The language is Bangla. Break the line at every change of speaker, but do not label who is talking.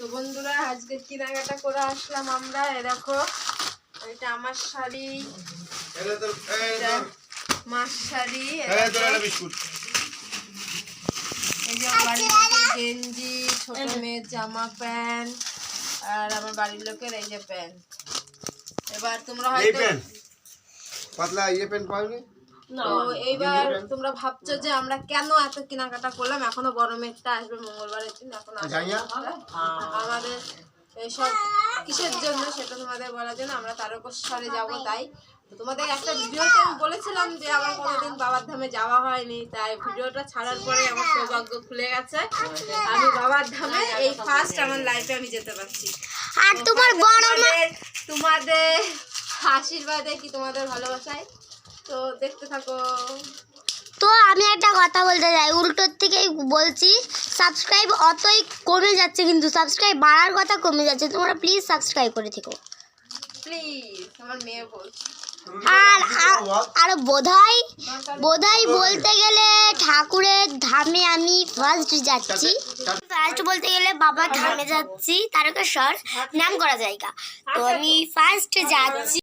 তো বন্ধুরা আজকে কেনাকাটা করে আসলাম আমরা। এ দেখো এটা আমার শাড়ি। মাস শাড়ি
এই তোর
দেখো,
একটা বিস্কুট।
এই যে আমার বাড়ির লোকের গেঞ্জি ছোট মেয়ের জামা প্যান্ট আর আমার বাড়ির লোকের এই যে প্যান্ট। এবার তোমরা হয়তো
পাতলা ইয়ে পেন পাওনি?
তো এইবার তোমরা ভাবছ যে আমরা কেন এত কেনাকাটা করলাম? এখনও বড় মেয়েরটা আসবে মঙ্গলবারের দিন এখন আসবে
জানি না।
না। আমাদের এইসব কিসের জন্য সেটা তোমাদের বলার জন্য আমরা তারকেশ্বরে যাব তাই। তোমাদের একটা ভিডিওতে আমি বলেছিলাম যে আমার কোনোদিন বাবার ধামে যাওয়া হয়নি তাই ভিডিওটা ছাড়ার পরে আমার সৌভাগ্য খুলে গেছে। আমি বাবার ধামে এই ফার্স্ট আমার লাইফে আমি যেতে পারছি।
আর তোমার
তোমাদের আশীর্বাদে কি তোমাদের ভালোবাসায়? তো দেখতে থাকো।
তো আমি একটা কথা বলতে চাই উল্টোর থেকেই বলছি সাবস্ক্রাইব অতই কমে যাচ্ছে কিন্তু সাবস্ক্রাইব বাড়ার কথা কমে যাচ্ছে তোমরা প্লিজ সাবস্ক্রাইব করে থেকো।
প্লিজ আমার মেয়ে বলছে।
আর আর বোধহয় বোধহয় বলতে গেলে ঠাকুরের ধামে আমি ফার্স্ট যাচ্ছি। ফার্স্ট বলতে গেলে বাবা ধামে যাচ্ছি তারকেশ্বর নাম করা জায়গা। তো আমি ফার্স্ট যাচ্ছি।